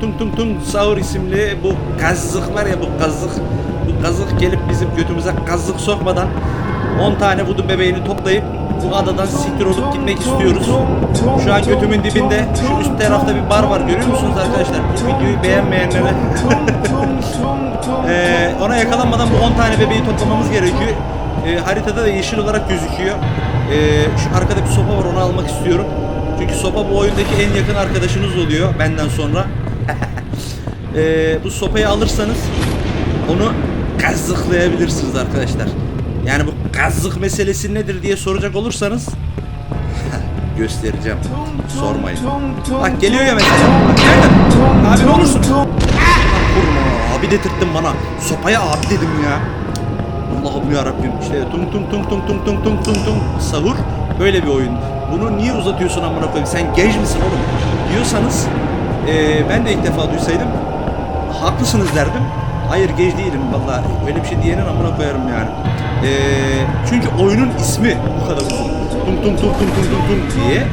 tung tung tung sahur isimli bu kazık var ya bu kazık. Bu kazık gelip bizim götümüze kazık sokmadan 10 tane vudu bebeğini toplayıp bu adadan siktir olup gitmek istiyoruz. Şu an götümün dibinde şu üst tarafta bir bar var görüyor musunuz arkadaşlar? Bu videoyu beğenmeyenlere Ee, ona yakalanmadan bu 10 tane bebeği toplamamız gerekiyor. Ee, haritada da yeşil olarak gözüküyor. Ee, şu arkada bir sopa var onu almak istiyorum. Çünkü sopa bu oyundaki en yakın arkadaşınız oluyor benden sonra. Ee, bu sopayı alırsanız onu kazıklayabilirsiniz arkadaşlar. Yani bu kazık meselesi nedir diye soracak olursanız göstereceğim. Sormayın. Bak geliyor ya mesela. Bak? Abi ne olursun? Lan Vurma abi dedirttin bana. Sopaya abi dedim ya. Allah'ım ya Rabbim. İşte tung tung tung tung tung tung tung tung tung sahur böyle bir oyun. Bunu niye uzatıyorsun amına koyayım? Sen genç misin oğlum? Diyorsanız eee, ben de ilk defa duysaydım haklısınız derdim. Hayır genç değilim valla. Öyle bir şey diyenin amına koyarım yani. Eee, çünkü oyunun ismi bu kadar uzun. Tung tung tung tung tung tung tung diye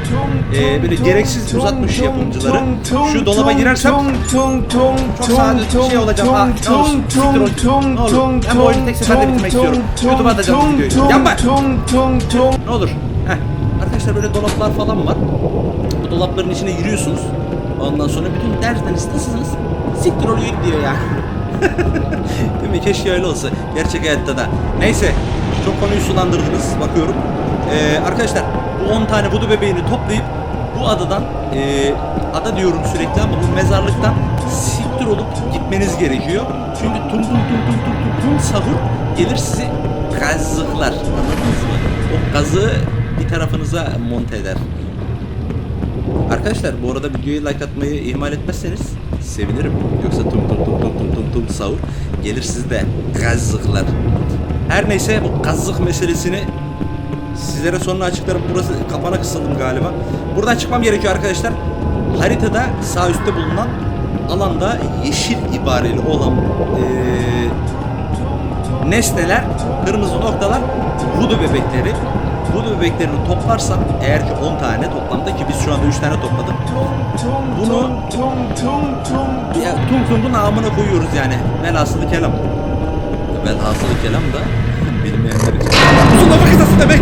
eee, böyle gereksiz uzatmış yapımcıları. Şu dolaba girersem çok sade bir şey olacağım ha. Ne olsun siktir ol. Ne olur. Bu oyunu tek seferde bitirmek istiyorum. YouTube'a atacağım videoyu. Yapma. Ne olur. Heh. Arkadaşlar böyle dolaplar falan var. Bu dolapların içine giriyorsunuz. Ondan sonra bütün dersleriniz nasılsınız? Siktir oluyor diyor ya. Değil mi? Keşke öyle olsa. Gerçek hayatta da. Neyse. Çok konuyu sulandırdınız. Bakıyorum. Ee, arkadaşlar bu 10 tane vudu bebeğini toplayıp bu adadan ee, ada diyorum sürekli ama bu mezarlıktan siktir olup gitmeniz gerekiyor. Çünkü tum tum tum tum tum tum tum sahur gelir sizi kazıklar. Anladınız mı? O gazı bir tarafınıza monte eder. Arkadaşlar bu arada videoyu like atmayı ihmal etmezseniz sevinirim. Yoksa tum tum tum tum tum tum tum sahur gelir sizi de kazıklar. Her neyse bu kazık meselesini sizlere sonra açıklarım. Burası kapana kısıldım galiba. Buradan çıkmam gerekiyor arkadaşlar. Haritada sağ üstte bulunan alanda yeşil ibareli olan eee, nesneler, kırmızı noktalar vudu bebekleri. Vudu bebeklerini toplarsam eğer ki 10 tane toplamda ki biz şu anda 3 tane topladık. Bunu ya tum tumun amına koyuyoruz yani. Velhasılı kelam. Velhasılı kelam da bilmeyenler için. Uzun lafı kısası demek.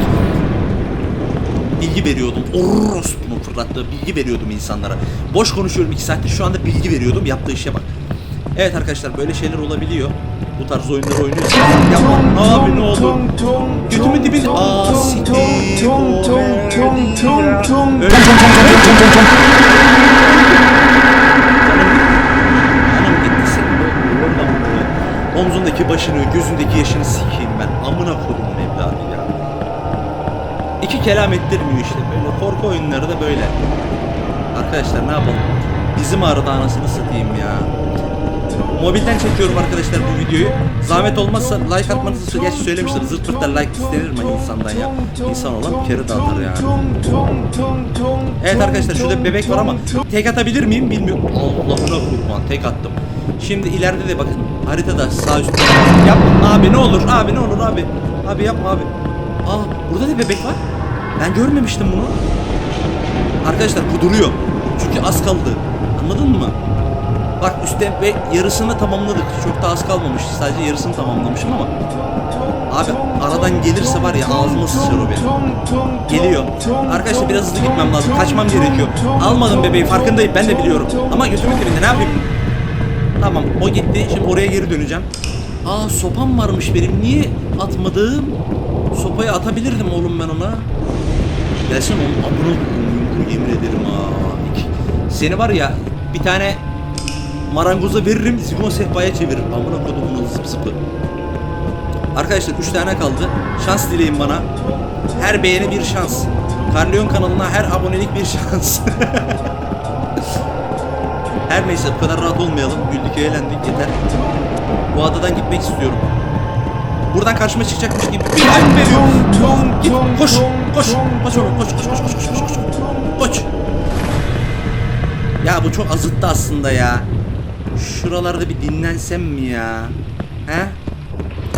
Bilgi veriyordum. Orospu'nun fırlattığı bilgi veriyordum insanlara. Boş konuşuyorum 2 saattir şu anda bilgi veriyordum. Yaptığı işe bak. Evet arkadaşlar böyle şeyler olabiliyor. Bu tarz oyunları oynuyorsanız yapma abi ne olur. Götümün dibinde aa siktir. Öyle Anam gitti senin be. Oradan buraya. Omzundaki başını, gözündeki yaşını sikeyim ben. Amına kodumun evladı ya. İki kelam ettirmiyor işte böyle. Korku oyunları da böyle. Arkadaşlar ne yapalım? Bizim ağrıdı anasını satayım ya. Mobilden çekiyorum arkadaşlar bu videoyu. Zahmet olmazsa like atmanızı gerçi söylemişler. Zırt pırt da like istenir mi insandan ya? İnsan olan kere dağıtır yani. Evet arkadaşlar şurada bebek var ama tek atabilir miyim bilmiyorum. Allah'ına kurban tek attım. Şimdi ileride de bakın haritada sağ üstte. Yapma abi ne olur abi ne olur abi. Abi yapma abi. Aa burada da bebek var. Ben görmemiştim bunu. Arkadaşlar bu duruyor. Çünkü az kaldı. Anladın mı? Bak üstte ve yarısını tamamladık. Çok da az kalmamış. Sadece yarısını tamamlamışım ama. Abi aradan gelirse var ya ağzıma sıçar o benim. Geliyor. Arkadaşlar biraz hızlı gitmem lazım. Kaçmam gerekiyor. Almadım bebeği farkındayım ben de biliyorum. Ama götümün dibinde ne yapayım? Tamam o gitti. Şimdi oraya geri döneceğim. Aa sopam varmış benim. Niye atmadım? Sopayı atabilirdim oğlum ben ona. Gelsin oğlum amına koyayım yemin ederim ha. Seni var ya bir tane marangoza veririm, zigon sehpaya çeviririm. Amına kodumun zıp zıpı. Arkadaşlar 3 tane kaldı. Şans dileyin bana. Her beğeni bir şans. Karleon kanalına her abonelik bir şans. her neyse bu kadar rahat olmayalım. Güldük eğlendik yeter. Bu adadan gitmek istiyorum. Buradan karşıma çıkacakmış gibi. Bir ay veriyor. Git koş koş koş koş koş koş koş koş koş koş. Koş. Ya bu çok azıttı aslında ya. Şuralarda bir dinlensem mi ya? He?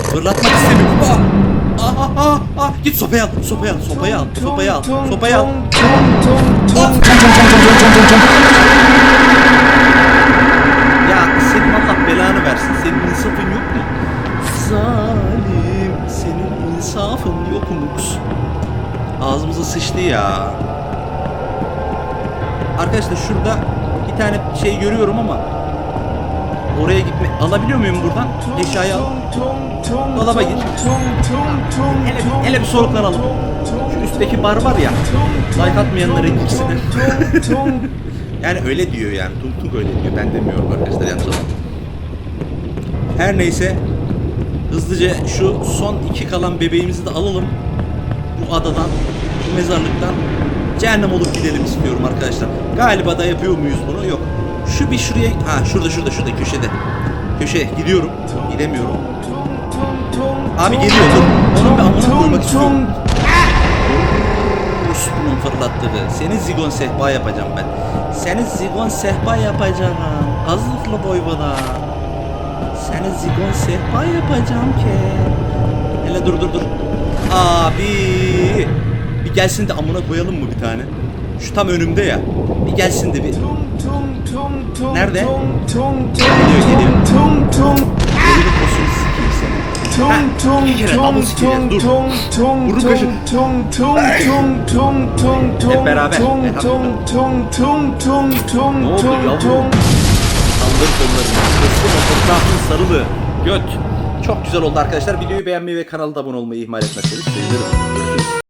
Fırlatmak istemiyorum. Ah! Ah, ah, ah. Git sopayı al, sopayı al, sopayı al, sopayı al, sopayı al. Ya senin Allah belanı versin. Senin insafın yok mu? Zalim, senin insafın yok mu? Ağzımıza sıçtı ya. Arkadaşlar şurada bir tane şey görüyorum ama oraya gitme alabiliyor muyum buradan? Eşyayı al. Dolaba gir. Hele bir, hele bir soluklanalım. Şu üstteki bar var ya. Like atmayanlara girsin. yani öyle diyor yani. Tung Tung öyle diyor. Ben demiyorum arkadaşlar yanlış. Her neyse hızlıca şu son iki kalan bebeğimizi de alalım. Bu adadan, bu mezarlıktan cehennem olup gidelim istiyorum arkadaşlar. Galiba da yapıyor muyuz bunu? Yok. Şu bir şuraya, ha şurada şurada şurada köşede. Köşeye gidiyorum. Gidemiyorum. Abi geliyor dur. Onun bir amına koymak istiyorum. Rus bunun fırlattığı. Seni zigon sehpa yapacağım ben. Seni zigon sehpa yapacağım. Azlıklı boy bana. Seni zigon sehpa yapacağım ki. Hele dur dur dur. Abi. Bir gelsin de amına koyalım mı bir tane? Şu tam önümde ya. Bir gelsin de bir. Nerede? Geliyor geliyor. Oyunun posunu sikeyim seni. Heh, iki kere double sikeceğiz dur. Burun kaşı. Hep beraber. Ne oldu yavrum? Saldır kollarını. Kıstım o fotoğrafın sarılı. Göt. Çok güzel oldu arkadaşlar. Videoyu beğenmeyi ve kanala abone olmayı ihmal etmezseniz sevinirim.